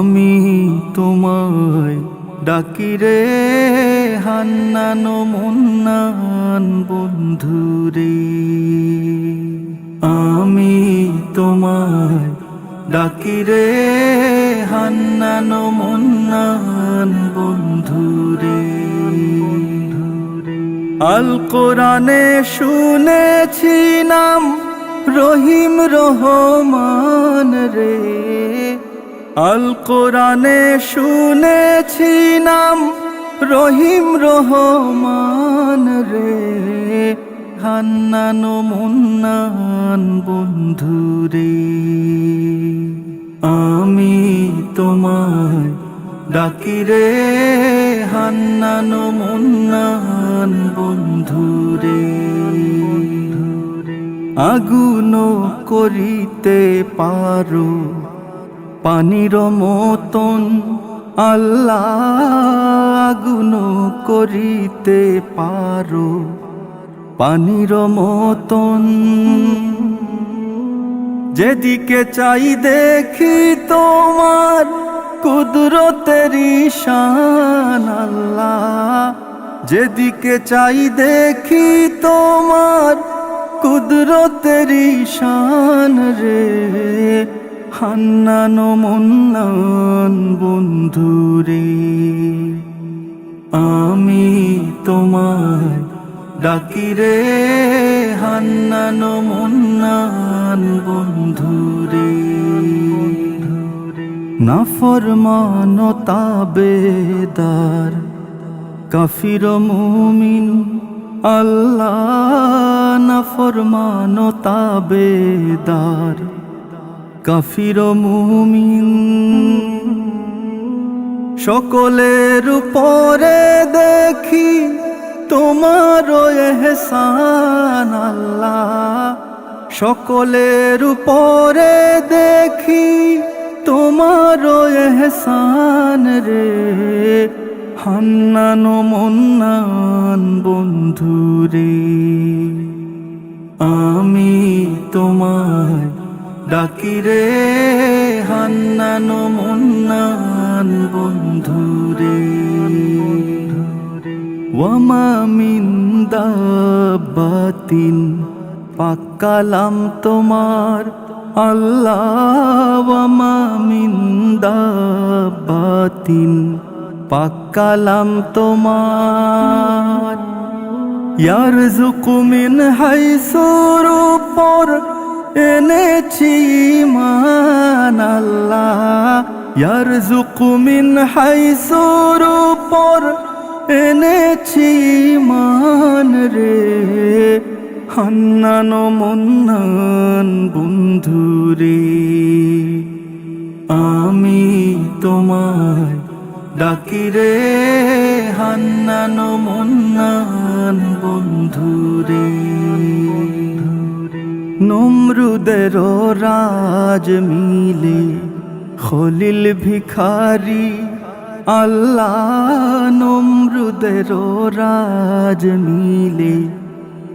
আমি তোমায় ডাকিরে হান্নানো মুন্নান বন্ধুরে আমি তোমায় ডাকিরে হান্নানো মুন্নান বন্ধুরে আল কোরআনে শুনেছি নাম রহিম রহমান রে। আল কোরআনে শুনেছি নাম, রহিম রহমান রে। হান্নানো মুন্নান বন্ধুরে আমি তোমায় ডাকিরে হান্নানো মুন্নান বন্ধুরে আগুন করিতে পারো পানির মতন আল্লাহ আগুন করিতে পারো। পানির মতন যেদিকে চাই দেখি তোমার কুদরতের শান আল্লাহ। যেদিকে চাই দেখি তোমার কুদরতের শান রে। হান্নানো মুন্নান বন্ধুরে, আমি তোমায় ডাকিরে হান্নানো মুন্নান বন্ধুরে নাফরমানো তাবেদার কাফির মুমিন, আল্লাহ নাফরমানো তাবেদার কাফির মুমিন। সকলের উপরে দেখি তোমার এহসান আল্লাহ। সকলের উপরে দেখি তোমার এহসান রে। হান্নানো মন্নান বন্ধুরে, আমি তোমায় ডাকিরে হান্নানো মুন্নান বন্ধুরে। ওয়ামা মিন দাব্বাতিন পাক্কালাম তোমার আল্লাহ। ওয়ামা মিন দাব্বাতিন পাক্কালাম তোমার। ইয়ারজুকু মিন হাইসুর উপর এনেছি মান আল্লাহ ইয়ারজুকু মিন হাইসুর উপর এনেছি মান রে। হান্নানো মন্নান বন্ধুরে আমি তোমায় ডাকিরে হান্নানো মুন্নান বন্ধুরে নমরুদের রাজ মিলে, খলিল ভিখারি, আল্লাহ নমরুদের রাজ মিলে,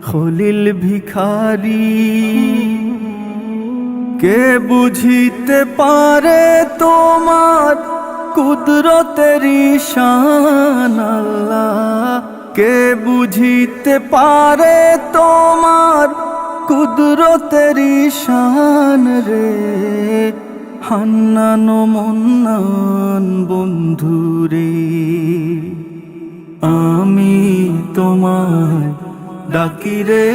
খলিল ভিখারি। কে বুঝিতে পারে তোমার কুদরতের শান আল্লাহ? কে বুঝিতে পারে তোমার কুদরতের শান রে। হান্নানো মন্নান বন্ধুরে আমি তোমায় ডাকিরে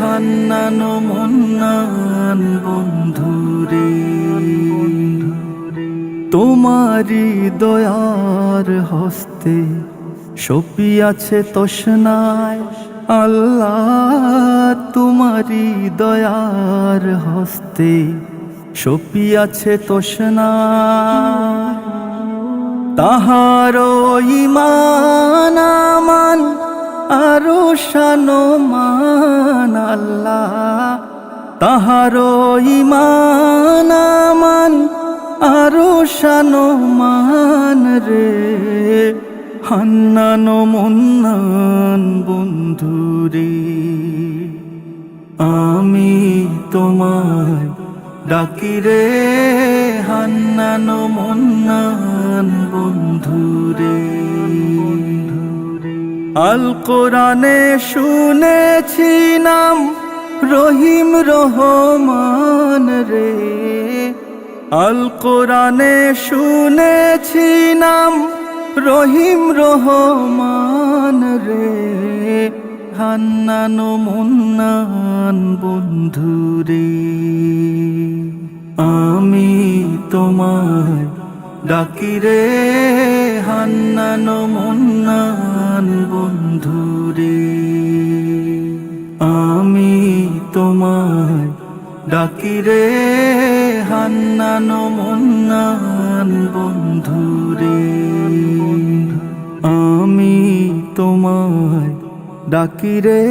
হান্নানো মন্নান বন্ধুরে তোমারি দয়ার হস্তে সপিয়াছে তসনায় আল্লাহ তোমারি দয়ার হস্তে সপিয়াছে তসনায় তাহার ইমান আমান, আরও মান আল্লাহ। তাহার ইমান আমান, আরও মান রে। হান্নানো মুন্নান বন্ধুরে, আমি তোমায় ডাকিরে হান্নানো মন্নান বন্ধুরে। আল কোরআনে শুনেছি নাম, রহিম রহমান রে। আল কোরআনে শুনেছি নাম রহিম রহমান রে। হান্নানো মুন্নান বন্ধুরে আমি তোমায় ডাকিরে হান্নানো মুন্নান বন্ধুরে আমি তোমায় ডাকিরে হান্নানো মুন্নান বন্ধুরে আমি তোমায় ডাকিরে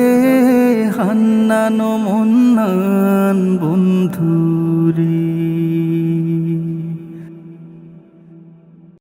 হান্নান মন্নান বন্ধুরে